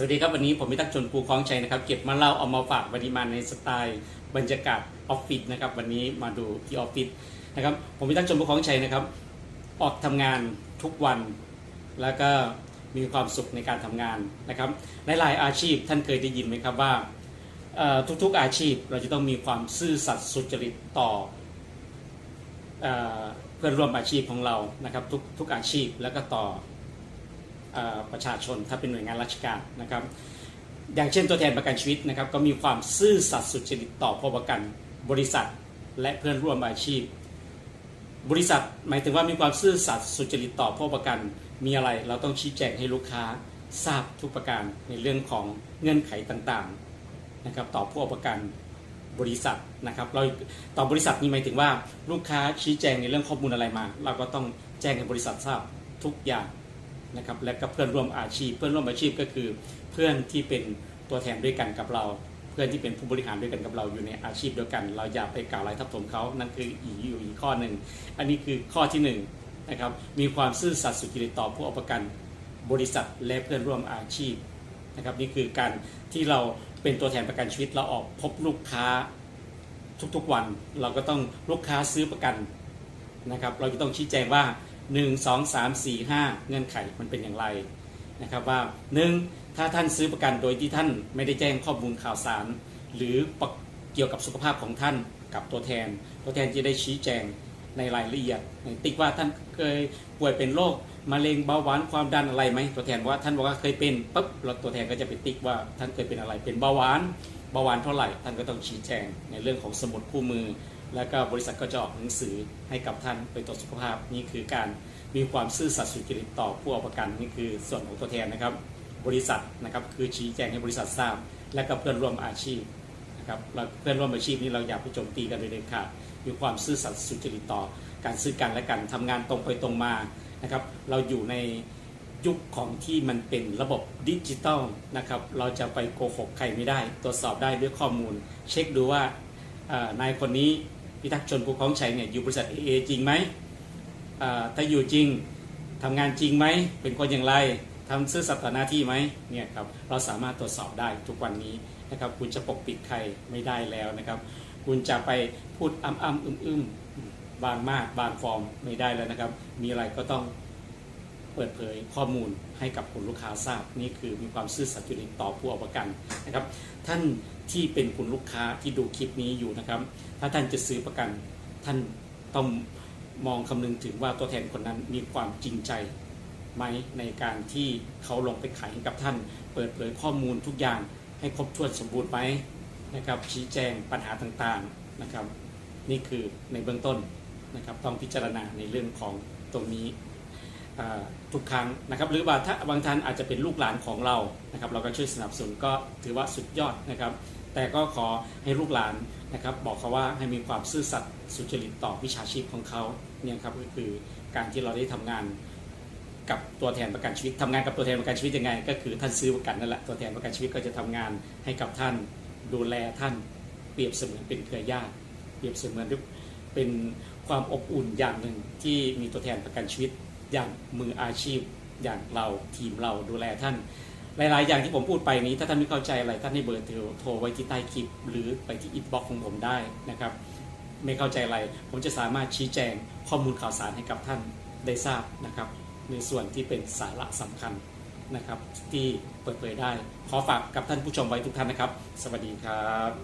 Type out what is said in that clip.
สวัสดีครับวันนี้ผมมิตักชนภูคล้องชัยนะครับเก็บมาเล่าเอามาฝากวันนี้มาในสไตล์บรรยากาศออฟฟิศนะครับวันนี้มาดูที่ออฟฟิศนะครับผมมิตักชนภูคล้องชัยนะครับ ออกทำงานทุกวัน แล้วก็มีความสุขในการทำงานนะครับหลายอาชีพท่านเคยได้ยินไหมครับว่าทุกๆอาชีพเราจะต้องมีความซื่อสัตย์สุจริตต่อเพื่อนร่วมอาชีพของเรานะครับทุกทุกอาชีพแล้วก็ต่อ ประชาชนถ้าเป็นหน่วยงานราชการนะครับ อย่างเช่นตัวแทนประกันชีวิตนะครับ ก็มีความซื่อสัตย์สุจริตต่อผู้ประกันบริษัทและเพื่อนร่วมอาชีพ บริษัทหมายถึงว่ามีความซื่อสัตย์สุจริตต่อผู้ประกันมีอะไร เราต้องชี้แจงให้ลูกค้าทราบทุกประการในเรื่องของเงื่อนไขต่างๆนะครับ ต่อผู้ประกันบริษัทนะครับเราต่อบริษัทนี่หมายถึงว่าลูกค้าชี้แจงในเรื่องข้อมูลอะไรมา เราก็ต้องแจ้งให้บริษัททราบทุกอย่าง นะครับและก็เพื่อนร่วมอาชีพ เพื่อนร่วมอาชีพก็คือ เพื่อนที่เป็นตัวแทนด้วยกันกับเรา เพื่อนที่เป็นผู้บริหารด้วยกันกับเราอยู่ในอาชีพเดียวกัน เราอย่าไปกล่าวร้ายทับถมเขานั่นคืออีกอยู่อีกข้อหนึ่งอันนี้คือข้อที่หนึ่งนะครับมีความซื่อสัตย์สุจริตต่อผู้เอาประกันบริษัทและเพื่อนร่วมอาชีพนะครับนี่คือการที่เราเป็นตัวแทนประกันชีวิตเราออกพบลูกค้าทุกๆวัน เราก็ต้องลูกค้าซื้อประกันนะครับ เราจะต้องชี้แจงว่า 1 2 3 4 5 เงื่อนไขมันเป็นอย่างไรนะครับว่า 1. ถ้าท่านซื้อประกันโดยที่ท่านไม่ได้แจ้งข้อมูลข่าวสาร หรือเกี่ยวกับสุขภาพของท่านกับตัวแทน ตัวแทนจะได้ชี้แจงในรายละเอียดติ๊กว่าท่านเคยป่วยเป็นโรคมะเร็งเบาหวานความดันอะไรไหมตัวแทนว่าท่านบอกว่าเคยเป็นปุ๊บเราตัวแทนก็จะไปติ๊กว่าท่านเคยเป็นอะไรเป็นเบาหวานเบาหวานเท่าไหร่ท่านก็ต้องชี้แจงในเรื่องของสมุดคู่มือ แล้วก็บริษัทก็จะออกหนังสือให้กับท่านไปตรวจสุขภาพนี่คือการมีความซื่อสัตย์สุจริตต่อผู้เอาประกันนี่คือส่วนของตัวแทนนะครับ บริษัทนะครับคือชี้แจงให้บริษัททราบ และก็เพื่อนร่วมอาชีพนะครับเราเพื่อนร่วมอาชีพนี้เราอย่าไปโจมตีกันเลยเด็ดขาดมีความซื่อสัตย์สุจริตต่อการซื้อกันและกันทำงานตรงไปตรงมานะครับ เราอยู่ในยุคของที่มันเป็นระบบดิจิตอลนะครับ เราจะไปโกหกใครไม่ได้ ตรวจสอบได้ด้วยข้อมูล เช็คดูว่านายคนนี้ พิทักษ์ชนภูคล้องชัยเนี่ยอยู่บริษัท AA จริงไหมถ้าอยู่จริงทำงานจริงไหม เป็นคนอย่างไรทำซื่อสัตย์ต่อหน้าที่ไหมเนี่ยครับเราสามารถตรวจสอบได้ทุกวันนี้นะครับคุณจะปกปิดใครไม่ได้แล้วนะครับ คุณจะไปพูดอ้ำอ้ำอึมอึมบางมากบางฟอร์มไม่ได้แล้วนะครับ มีอะไรก็ต้อง เปิดเผยข้อมูลให้กับคุณลูกค้าทราบนี่คือมีความซื่อสัตย์จริตต่อผู้เอาประกันนะครับ ท่านที่เป็นคุณลูกค้าที่ดูคลิปนี้อยู่นะครับ ถ้าท่านจะซื้อประกันท่านต้องมองคำนึงถึงว่าตัวแทนคนนั้นมีความจริงใจไหมในการที่เขาลงไปขายให้กับท่าน เปิดเผยข้อมูลทุกอย่างให้ครบถ้วนสมบูรณ์ไหมนะครับชี้แจงปัญหาต่างๆนะครับ นี่คือในเบื้องต้นนะครับต้องพิจารณาในเรื่องของตรงนี้ ทุกครั้งนะครับหรือว่าถ้าบางท่านอาจจะเป็นลูกหลานของเรานะครับเราก็ช่วยสนับสนุนก็ถือว่าสุดยอดนะครับ แต่ก็ขอให้ลูกหลานนะครับบอกเขาว่าให้มีความซื่อสัตย์สุจริตต่อวิชาชีพของเขาเนี่ยครับก็คือการที่เราได้ทำงานกับตัวแทนประกันชีวิตทำงานกับตัวแทนประกันชีวิตยังไง ก็คือท่านซื้อประกันนั่นแหละตัวแทนประกันชีวิตก็จะทำงานให้กับท่านดูแลท่านเปรียบเสมือนเป็นเครือญาติเปรียบเสมือนเป็นความอบอุ่นอย่างหนึ่งที่มีตัวแทนประกันชีวิต อย่างมืออาชีพอย่างเราทีมเราดูแลท่าน หลาย ๆ อย่างที่ผมพูดไปนี้ ถ้าท่านไม่เข้าใจอะไรท่านให้เบอร์โทรโทรไว้ที่ใต้คลิป หรือไปที่อินบ็อกของผมได้นะครับ ไม่เข้าใจอะไร ผมจะสามารถชี้แจงข้อมูลข่าวสารให้กับท่านได้ทราบนะครับ ในส่วนที่เป็นสาระสำคัญนะครับ ที่เปิดเผยได้ ขอฝากกับท่านผู้ชมไว้ทุกท่านนะครับ สวัสดีครับ